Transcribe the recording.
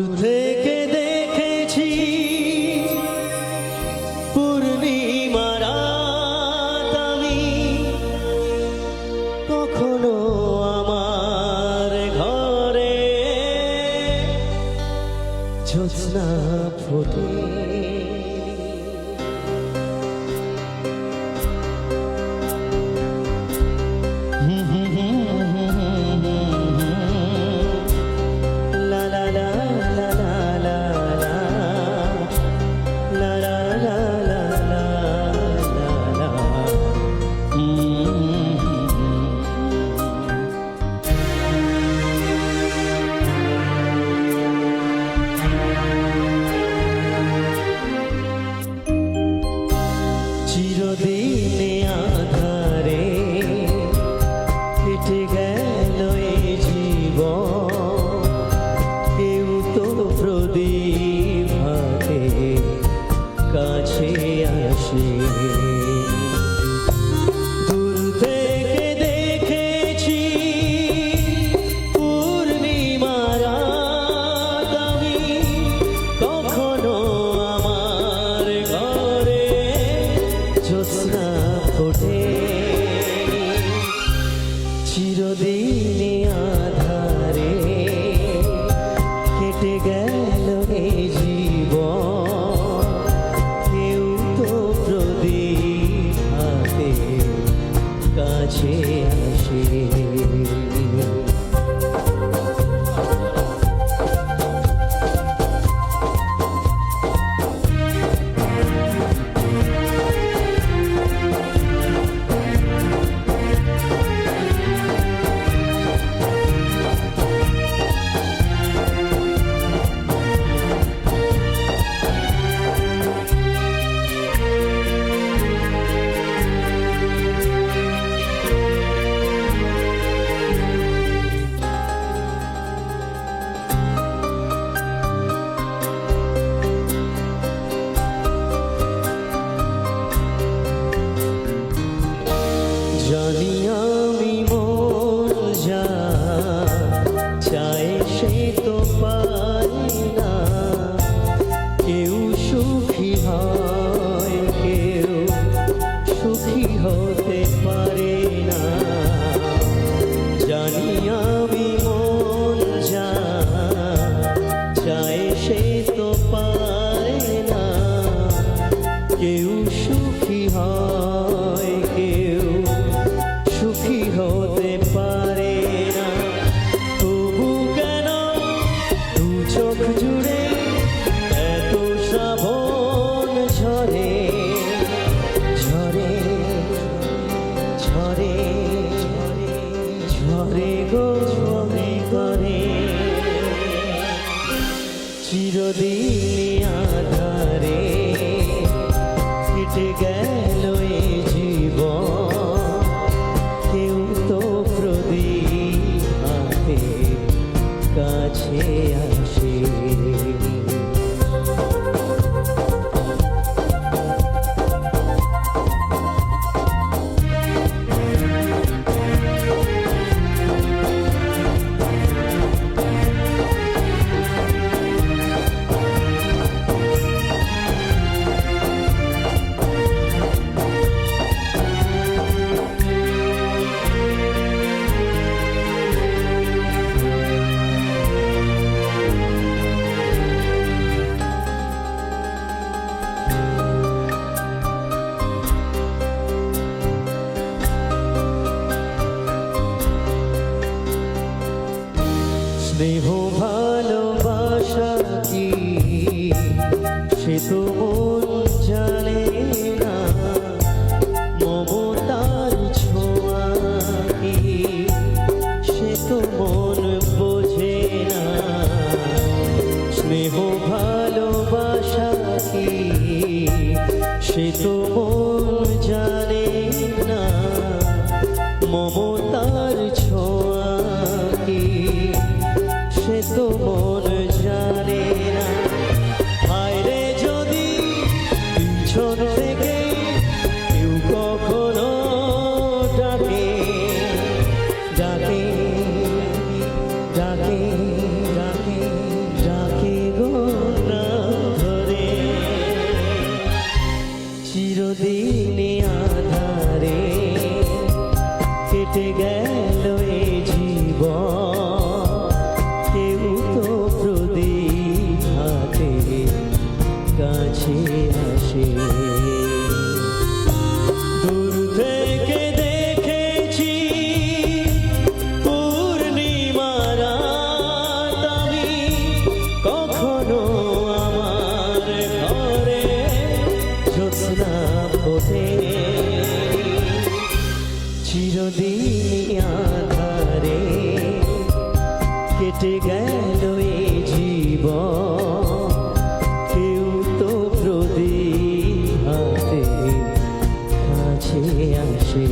থেকে দেখেছি পূর্ণিমার রাত আমি কখনো আমার ঘরে জ্যোৎস্না ফোটে। চিরদিনে আধারে কেটে গেল এই জীবন। কেউ তো প্রদীপ হাতে কাছে পারে না। জানি আমি মন যা, চায় সে তো পায় না। কেউ সুখী হয়, কেউ সুখী হতে পারে না। তবু কেন দু চোখ জুড়ে এত শ্রাবণ চিরদিন আধারে কেটে গেল এ জীব কেউ তো প্রদীপ হাতে কাছে আসে তো মন জানে না মমতার ছোঁয়া কি? সে তো না স্নেহ, ভালোবাসা কি? সে তো মন জানে না মম যদি কেটে গেল এ জীব কেউ তো প্রদীপ হাতে কাছে আসে।